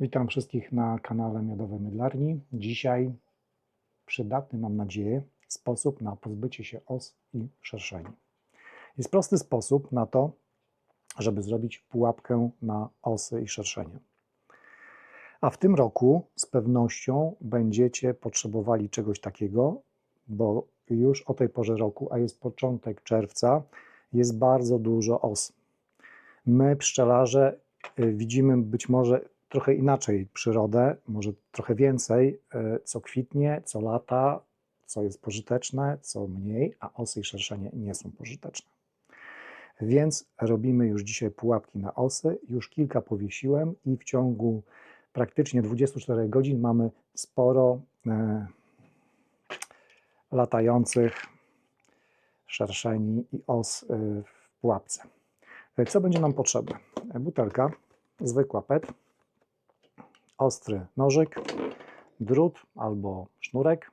Witam wszystkich na kanale Miodowej Mydlarni. Dzisiaj przydatny, mam nadzieję, sposób na pozbycie się os i szerszeni. Jest prosty sposób na to, żeby zrobić pułapkę na osy i szerszenie. A w tym roku z pewnością będziecie potrzebowali czegoś takiego, bo już o tej porze roku, a jest początek czerwca, jest bardzo dużo os. My, pszczelarze, y, widzimy być może trochę inaczej przyrodę, może trochę więcej, y, co kwitnie, co lata, co jest pożyteczne, co mniej, a osy i szerszenie nie są pożyteczne. Więc robimy już dzisiaj pułapki na osy. Już kilka powiesiłem i w ciągu praktycznie 24 godzin mamy sporo e, latających szerszeni i os e, w pułapce. E, Co będzie nam potrzebne? E, Butelka, zwykła PET, ostry nożyk, drut albo sznurek,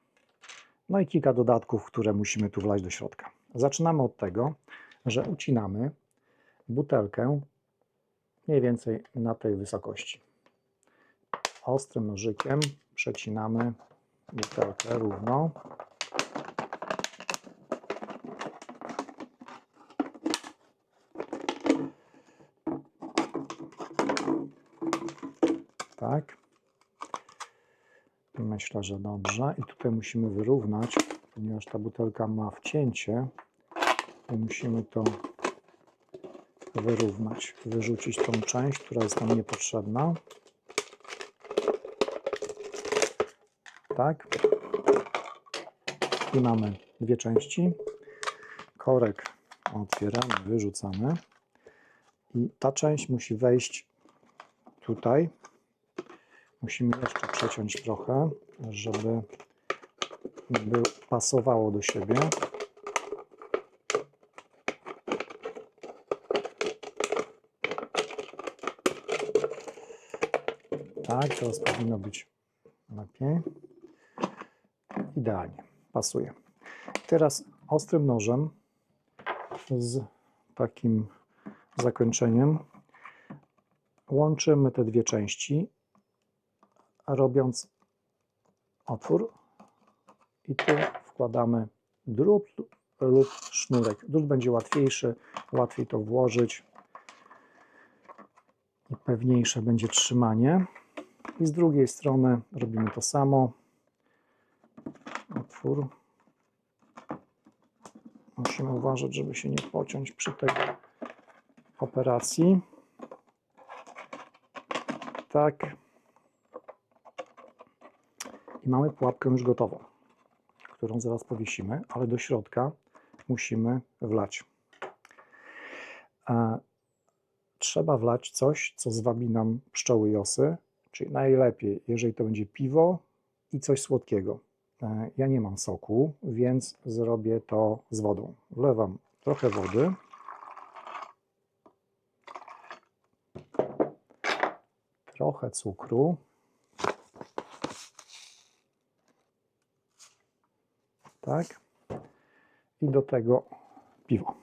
no i kilka dodatków, które musimy tu wlać do środka. Zaczynamy od tego, że ucinamy butelkę mniej więcej na tej wysokości. Ostrym nożykiem przecinamy butelkę równo. Tak. Myślę, że dobrze. I tutaj musimy wyrównać, ponieważ ta butelka ma wcięcie, to musimy to wyrównać, wyrzucić tą część, która jest nam niepotrzebna. Tak. I mamy dwie części. Korek otwieramy, wyrzucamy. I ta część musi wejść tutaj. Musimy jeszcze przeciąć trochę, żeby by pasowało do siebie. Tak, teraz powinno być lepiej. Idealnie, pasuje. Teraz ostrym nożem z takim zakończeniem łączymy te dwie części, robiąc otwór i tu wkładamy drut lub sznurek. Drut będzie łatwiejszy, łatwiej to włożyć i pewniejsze będzie trzymanie. I z drugiej strony robimy to samo. Otwór. Musimy uważać, żeby się nie pociąć przy tej operacji. Tak. I mamy pułapkę już gotową, którą zaraz powiesimy, ale do środka musimy wlać. E, Trzeba wlać coś, co zwabi nam pszczoły i osy, czyli najlepiej, jeżeli to będzie piwo i coś słodkiego. E, Ja nie mam soku, więc zrobię to z wodą. Wlewam trochę wody. Trochę cukru. Tak. I do tego piwo.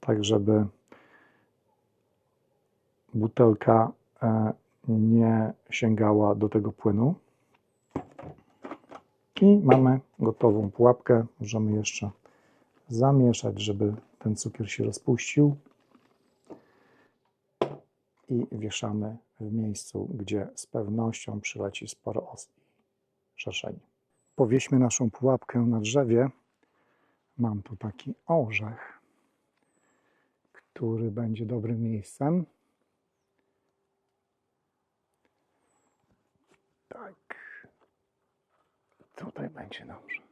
Tak, żeby butelka e, nie sięgała do tego płynu. I mamy gotową pułapkę. Możemy jeszcze zamieszać, żeby ten cukier się rozpuścił. I wieszamy w miejscu, gdzie z pewnością przyleci sporo os szerszeni. Powieśmy naszą pułapkę na drzewie. Mam tu taki orzech, który będzie dobrym miejscem. Tak. Tutaj będzie dobrze.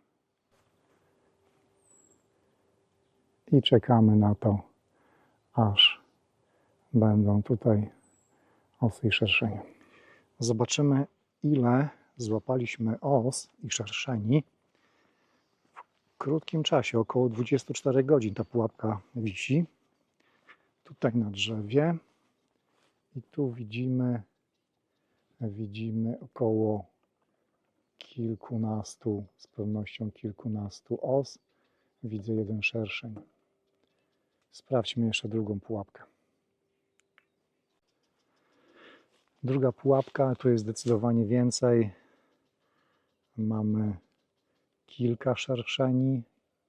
I czekamy na to, aż będą tutaj osy i szerszenie. Zobaczymy, ile złapaliśmy os i szerszeni w krótkim czasie, około 24 godzin ta pułapka wisi. Tutaj na drzewie i tu widzimy widzimy około kilkunastu, z pewnością kilkunastu os. Widzę jeden szerszeń. Sprawdźmy jeszcze drugą pułapkę. Druga pułapka, tu jest zdecydowanie więcej. Mamy kilka szerszeni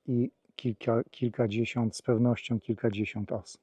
i kilka, kilkadziesiąt, z pewnością kilkadziesiąt os.